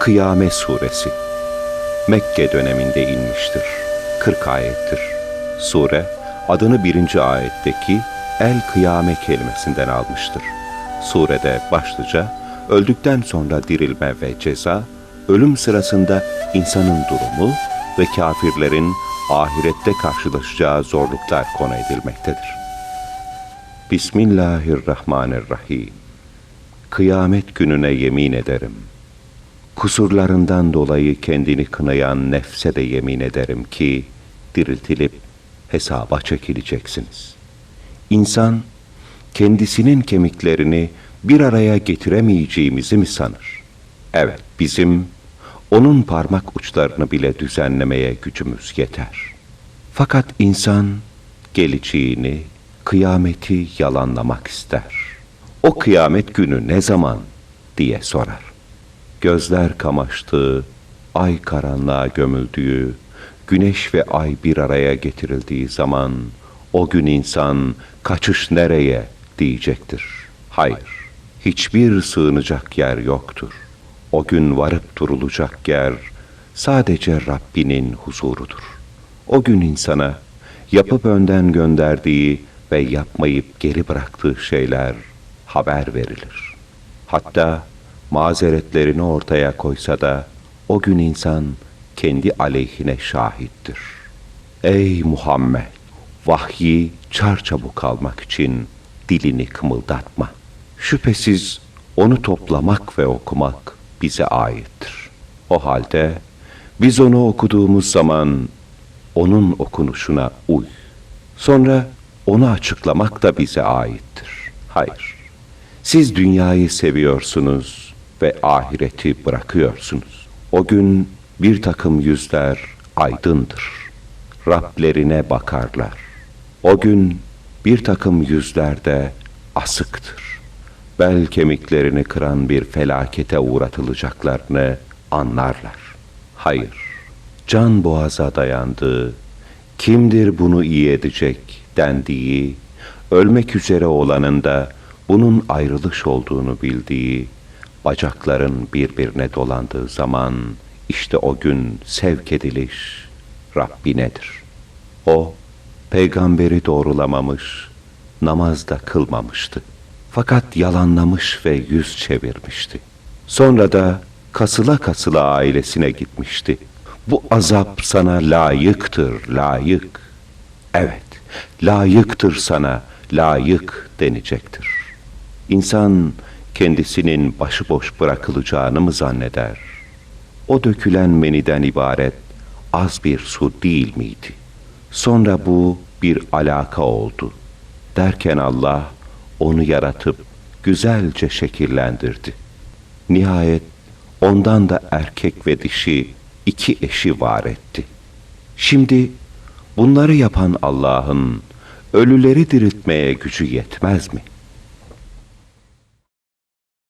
Kıyamet Suresi Mekke döneminde inmiştir. 40 ayettir. Sure adını birinci ayetteki El Kıyame kelimesinden almıştır. Surede başlıca öldükten sonra dirilme ve ceza, ölüm sırasında insanın durumu ve kafirlerin ahirette karşılaşacağı zorluklar konu edilmektedir. Bismillahirrahmanirrahim. Kıyamet gününe yemin ederim. Kusurlarından dolayı kendini kınayan nefse de yemin ederim ki diriltilip hesaba çekileceksiniz. İnsan kendisinin kemiklerini bir araya getiremeyeceğimizi mi sanır? Evet, bizim onun parmak uçlarını bile düzenlemeye gücümüz yeter. Fakat insan geleceğini, kıyameti yalanlamak ister. O kıyamet günü ne zaman diye sorar. Gözler kamaştığı, ay karanlığa gömüldüğü, güneş ve ay bir araya getirildiği zaman o gün insan kaçış nereye diyecektir. Hayır, hiçbir sığınacak yer yoktur. O gün varıp durulacak yer sadece Rabbinin huzurudur. O gün insana yapıp önden gönderdiği ve yapmayıp geri bıraktığı şeyler haber verilir. Hatta mazeretlerini ortaya koysa da o gün insan kendi aleyhine şahittir. Ey Muhammed! Vahyi çarçabuk almak için dilini kımıldatma. Şüphesiz onu toplamak ve okumak bize aittir. O halde biz onu okuduğumuz zaman onun okunuşuna uy. Sonra onu açıklamak da bize aittir. Hayır. Siz dünyayı seviyorsunuz ve ahireti bırakıyorsunuz. O gün bir takım yüzler aydındır. Rablerine bakarlar. O gün bir takım yüzlerde asıktır. Bel kemiklerini kıran bir felakete uğratılacaklarını anlarlar. Hayır, can boğaza dayandığı, kimdir bunu iyi edecek dendiği, ölmek üzere olanın da bunun ayrılış olduğunu bildiği, bacakların birbirine dolandığı zaman işte o gün sevk ediliş Rabbinedir. O peygamberi doğrulamamış, namaz da kılmamıştı. Fakat yalanlamış ve yüz çevirmişti. Sonra da kasıla kasıla ailesine gitmişti. Bu azap sana layıktır, layık. Evet, layıktır sana, layık denecektir. İnsan kendisinin başıboş bırakılacağını mı zanneder? O dökülen meniden ibaret az bir su değil miydi? Sonra bu bir alaka oldu. Derken Allah onu yaratıp güzelce şekillendirdi. Nihayet ondan da erkek ve dişi iki eşi var etti. Şimdi bunları yapan Allah'ın ölüleri diriltmeye gücü yetmez mi?